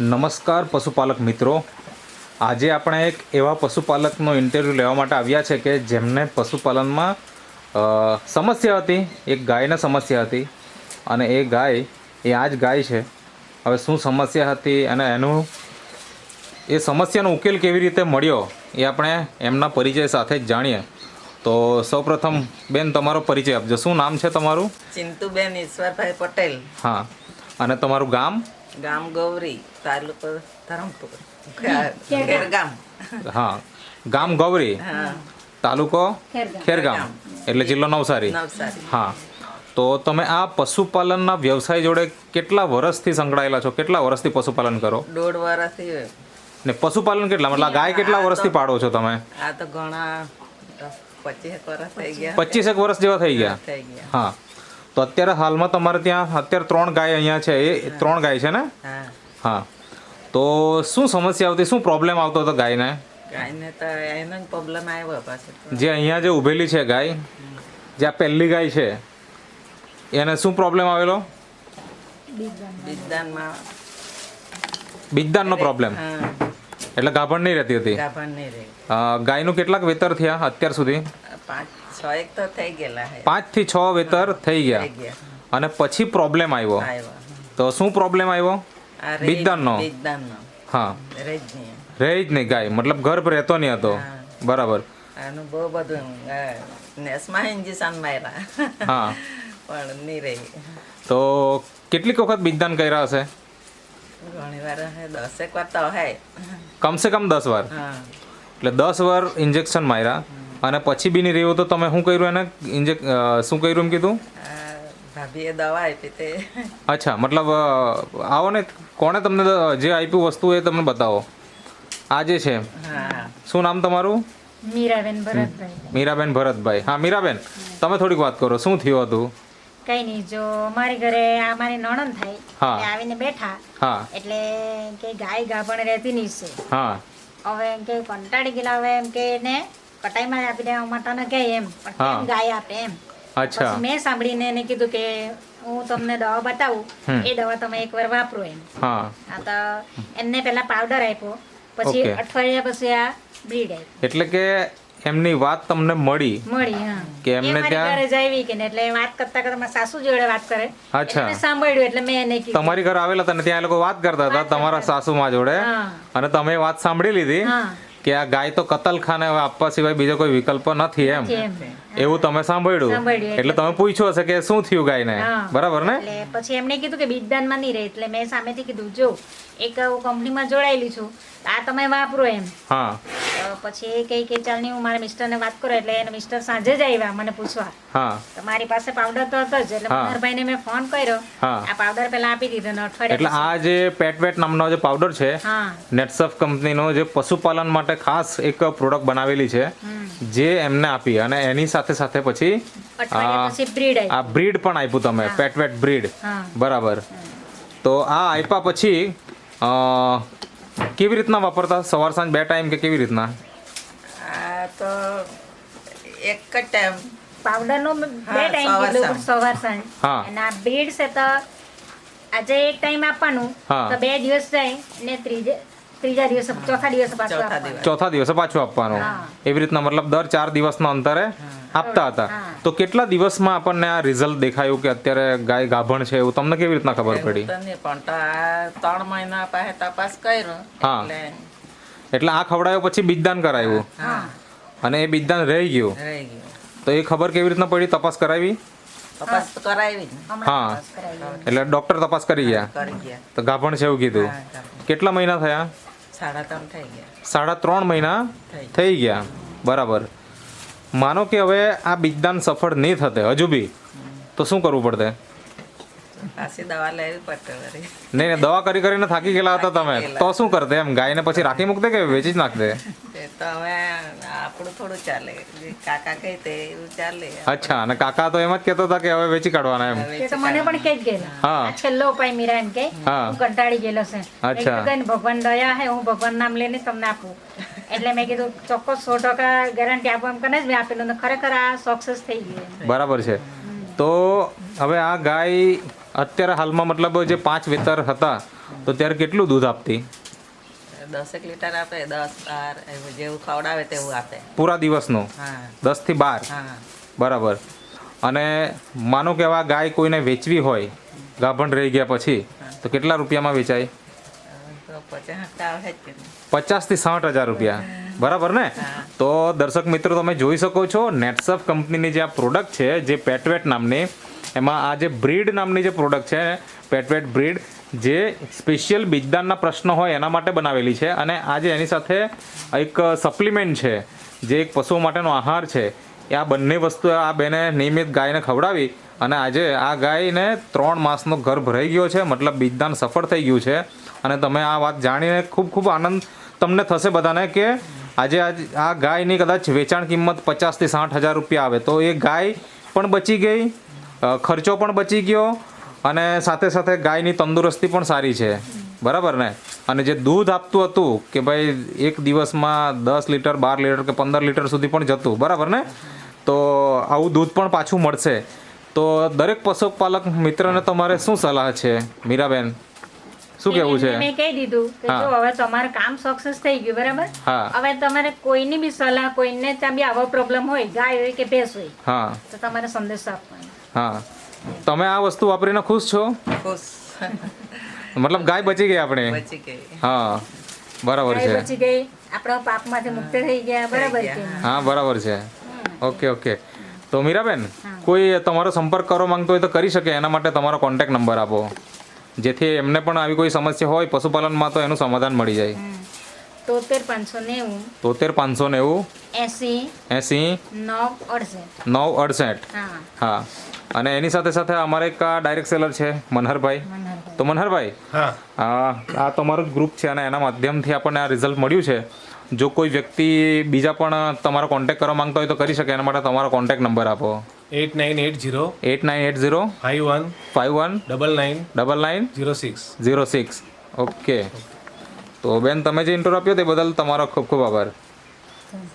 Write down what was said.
નમસ્કાર પશુપાલક મિત્રો. આજે આપણે એક એવા પશુપાલકનો ઇન્ટરવ્યૂ લેવા માટે આવ્યા છે કે જેમને પશુપાલનમાં સમસ્યા હતી એક ગાયને સમસ્યા હતી અને એ ગાય એ આ જ ગાય છે. હવે શું સમસ્યા હતી અને એનું એ સમસ્યાનો ઉકેલ કેવી રીતે મળ્યો એ આપણે એમના પરિચય સાથે જ જાણીએ. તો સૌપ્રથમ બેન તમારો પરિચય આપજો. શું નામ છે તમારું? ચિંતુબેન ઈશ્વરભાઈ પટેલ. હા. અને તમારું ગામ? ગામ ગૌરી તાલુકો ધરમપુર. ખેરગામ. હા. ગામ ગૌરી તાલુકો ખેરગામ. એટલે જિલ્લો નવસારી. નવસારી. હા. તો તમે આ પશુપાલનના વ્યવસાય જોડે કેટલા વર્ષથી સંકળાયેલા છો? કેટલા વર્ષથી પશુપાલન કરો? દોઢ વર્ષથી ને પશુપાલન કેટલા? મતલબ ગાય કેટલા વર્ષથી પાડો છો તમે? આ તો ઘણા પચીસ વર્ષ થઈ ગયા. પચીસેક વર્ષ જેવા થઈ ગયા? થઈ ગયા. હા. તો અત્યારે હાલમાં તમારે ત્યાં અત્યારે ત્રણ ગાય અહીંયા છે. એ ત્રણ ગાય છે ને? હા. તો શું સમસ્યા આવતી? શું પ્રોબ્લેમ આવતો હતો ગાયને? ગાયને તો એનો પ્રોબ્લેમ આવ્યો પાછો. જે અહીંયા જે ઊભેલી છે ગાય જે આ પહેલી ગાય છે એને શું પ્રોબ્લેમ આવેલો? બીજદાનનો પ્રોબ્લેમ એટલે ગાભણ નહીં રહેતી હતી? ગાયનું કેટલાક વેતર થયા અત્યાર સુધી? પાંચ છ એક તો થઈ ગયેલા પાંચથી છ વેતર થઈ ગયા. અને પછી પ્રોબ્લેમ આવ્યો. તો શું પ્રોબ્લેમ આવ્યો? બિજદાનનો? હા. રેજ નહીં ગાય મતલબ ગર્ભ રહેતો નહીં હતો. બરાબર. આનું બહુ બધું નેસમાં ઇન્જેક્શન માર્યા. હા. પણ નહીં રહી. તો કેટલીક વખત બીજદાન કર્યા હશે? ઘણી વાર દસેક વાર તો હે. કમસે કમ દસ વાર. એટલે દસ વાર ઇન્જેક્શન માર્યા. અને પછી બી નહીં રહ્યું તો તમે શું કર્યું એને? ઇન્જેક શું કર્યું એમ કીધું? ભાભીએ દવા આપી તે. અચ્છા મતલબ આવો ને કોણે તમને જે આપ્યું વસ્તુ એ તમને બતાવો? આ જે છે. હા. શું નામ તમારું? મીરાબેન ભરતભાઈ. મીરાબેન ભરતભાઈ. હા મીરાબેન તમે થોડીક વાત કરો. શું થયું હતું? કઈ નહીં જો અમારી ઘરે આ મારી નણંદ થાય. હા. આવીને બેઠા. હા. એટલે કે ગાય ગાભણ રહેતી નહીં છે. હા. હવે એમ કે કંટાળી ગયેલા હવે એમ કે એને કટાઈમાં આપી દેવા માટે ને કે એમ પણ ગાય આપે એમ. અચ્છા. મેં સાંભળીને એને કીધું કે હું તમને દવા બતાવું એ દવા તમે એકવાર વાપરો એમ. હા. તો એમને પહેલા પાવડર આપ્યો પછી અઠવાડિયા પછી આ બ્રીડ આવી એટલે કે એમની વાત તમને મળી? મળી હા. કે એમને ત્યાં- ઘરે જ કે એટલે વાત કરતા કરતા મારા સાસુ જોડે વાત કરે. અચ્છા. સાંભળ્યું એટલે મેં એને કીધું. તમારી ઘરે આવેલા હતા ને ત્યાં એ લોકો વાત કરતા હતા તમારા સાસુમાં જોડે? અને તમે વાત સાંભળી લીધી? હા. કે આ ગાય તો કતલખાને આપવા સિવાય બીજો કોઈ વિકલ્પ નથી એમ. એવું તમે સાંભળ્યું. એટલે તમે પૂછ્યું હશે કે શું થયું ગાયને. બરાબર ને? પછી એમને કીધું કે બીજદાનમાં નહીં રહે એટલે મેં સામેથી કીધું જો એક કંપનીમાં જોડાયેલી છું આ તમે વાપરો એમ. હા. પછી એ કહી કે ચાલ હું મારા મિસ્ટરને વાત કરો એટલે એને મિસ્ટર સાંજે જ આવ્યા મને પૂછવા. હા. તો મારી પાસે પાવડર તો હતો જ એટલે. મનહરભાઈને મેં ફોન કર્યો. આ પાવડર પેલા આપી દીધો ને એટલે આ જે પેટવેટ નામનો જે પાવડર છે નેટસફ કંપનીનો જે પશુપાલન માટે ખાસ એક પ્રોડક્ટ બનાવેલી છે જે એમને આપી અને એની સાથે સાથે પછી પછી આ બ્રીડ પણ આપ્યું તમે પેટવેટ બ્રીડ બરાબર. તો આ આપ્યા પછી કેવી રીતના વાપરતા? સવાર સાંજ બે ટાઈમ કે કેવી રીતના? તો એક જ ટાઈમ પાવડર નો બે ટાઈમ કીધું સવાર સાંજ. અને આ બ્રીડ છે તો આજે એક ટાઈમ આપવાનું હા. તો બે દિવસ જાય ને ત્રીજે ત્રીજા દિવસે ચોથા દિવસે પાછું ચોથા દિવસ. દિવસે પાછું આપવાનું. એવી રીતના મતલબ દર ચાર દિવસના અંતરે આપતા હતા. તો કેટલા દિવસમાં આપણને આ રિઝલ્ટ દેખાયું કે અત્યારે ગાય ગાભણ છે એવું? તમને કેવી રીતના ખબર પડી? પણ ત્રણ મહિના પાસે તપાસ કર્યો. હા. એટલે એટલે આ ખવડાયો પછી બીજદાન કરાવ્યું અને એ બીજદાન રહી ગયું? તો એ ખબર કેવી રીતના પડી? તપાસ કરાવી? તપાસ કરાવી. હા. એટલે ડોક્ટર તપાસ કરી ગયા? તો ગાભણ છે એવું કીધું. કેટલા મહિના થયા? સાડા ત્રણ થઈ ગયા. સાડા ત્રણ મહિના થઈ થઈ ગયા. બરાબર. માનો કે હવે આ બીજદાન સફળ નહીં થતે હજુ બી. તો શું કરવું પડતે? નહીં નહીં દવા કરી કરીને થાકી ગયેલા હતા તમે. તો શું કરતે એમ? ગાયને પછી રાખી મૂકતે કે વેચી જ નાખતે? તે તો હવે આપણું થોડું ચાલે. જે કાકા કહે તે એવું ચાલે. અચ્છા અને કાકા તો એમ જ કહેતો હતા કે હવે વેચી કાઢવાના એમ. હવે તે તો મને પણ કહી જ ગયેલા. હા. છેલ્લો ઉપાય મીરા એમ કે હું. કંટાળી ગયેલો છે. અચ્છા. કીધું, "કઈ નહીં, ભગવાન દયા હે હું ભગવાન નામ લઈને તમને આપું. એટલે મેં કીધું ચોક્કસ સો ટકા ગેરંટી આપું એમ કરીને જ મેં આપેલું. ખરેખર આ સક્સેસ થઈ ગયું બરાબર છે. તો હવે આ ગાય અત્યારે હાલમાં મતલબ જે પાંચ વેતર હતા તો ત્યારે કેટલું દૂધ આપતી? દસેક લીટર આપે દસ બાર જેવું ખવડાવે તેવું આપે. પૂરા દિવસનું? દસ દસથી બાર? બરાબર. અને માનો કે આ ગાય કોઈને વેચવી હોય ગાભણ રહી ગયા પછી તો કેટલા રૂપિયામાં વેચાય? પચાસ. પચાસથી સાઠ હજાર રૂપિયા બરાબર ને તો દર્શક મિત્રો, તમે જોઈ શકો છો નેટસફ કંપનીની જે આ પ્રોડક્ટ છે, જે પેટવેટ નામની, એમાં આ જે બ્રીડ નામની જે પ્રોડક્ટ છે પેટવેટ બ્રીડ જે સ્પેશિયલ બીજદાનના પ્રશ્નો હોય એના માટે બનાવેલી છે અને આજે એની સાથે એક સપ્લિમેન્ટ છે, જે એક પશુઓ માટેનો આહાર છે, એ આ બંને વસ્તુ આ બેને નિયમિત ગાયને ખવડાવી અને આજે આ ગાયને ત્રણ માસનો ગર્ભ રહી ગયો છે, મતલબ બીજદાન સફળ થઈ ગયું છે. અને તમે આ વાત જાણીને ખૂબ ખૂબ આનંદ તમને થશે બધાને કે આજે આજ આ ગાયની કદાચ વેચાણ કિંમત પચાસથી સાઠ હજાર રૂપિયા આવે. તો એ ગાય પણ બચી ગઈ ખર્ચો પણ બચી ગયો અને સાથે સાથે ગાયની તંદુરસ્તી પણ સારી છે. બરાબર ને? અને જે દૂધ આપતું હતું કે ભાઈ એક દિવસમાં દસ લીટર, બાર લીટર કે પંદર લીટર સુધી પણ જતું. બરાબર ને? તો આવું દૂધ પણ પાછું મળશે. તો દરેક પશુપાલક મિત્રને તમારે શું સલાહ છે? મીરાબેન શું કેવું છે? મેં કહી દીધું કે જો હવે તમારું કામ સક્સેસ થઈ ગયું બરાબર? હવે તમારે કોઈની બી સલાહ કોઈને ત્યાં બી આવો પ્રોબ્લેમ હોય ગાય હોય કે ભેંસ હોય હા. તો તમારે સંદેશ આપવાનો. હા. તમે આ વસ્તુ વાપરીને ખુશ છો? ખુશ. મતલબ ગાય બચી ગઈ આપણે? બચી ગઈ. હા. બરાબર છે. બચી ગઈ. આપણો પાપમાંથી મુક્ત થઈ ગયા બરાબર છે. હા બરાબર છે. Okay okay. તો મીરાબેન કોઈ તમારો સંપર્ક કરવા માંગતો હોય તો કરી શકે એના માટે તમારો કોન્ટેક્ટ નંબર આપો. જેથી એમને પણ આવી કોઈ સમસ્યા હોય પશુપાલનમાં તો એનું સમાધાન મળી જાય. તોતેર પાંચસો નેવું. તોતેર પાંચસો નેવું. એસી. એંસી. નવ અડસઠ. નવ અડસઠ. હા. હા. અને એની સાથે સાથે અમારે એક આ ડાયરેક્ટ સેલર છે મનહરભાઈ. તો મનહરભાઈ હા. આ આ તમારું જ ગ્રુપ છે અને એના માધ્યમથી આપણને આ રિઝલ્ટ મળ્યું છે. જો કોઈ વ્યક્તિ બીજા પણ તમારો કોન્ટેક્ટ કરવા માંગતા હોય તો કરી શકે. એના માટે તમારો કોન્ટેક્ટ નંબર આપો. Eight nine eight zero eight nine eight zero five one five one double nine double nine zero six zero six. Okay. તો બેન તમે જે ઇન્ટરવ્યુ આપ્યો તે બદલ તમારો ખૂબ ખૂબ આભાર.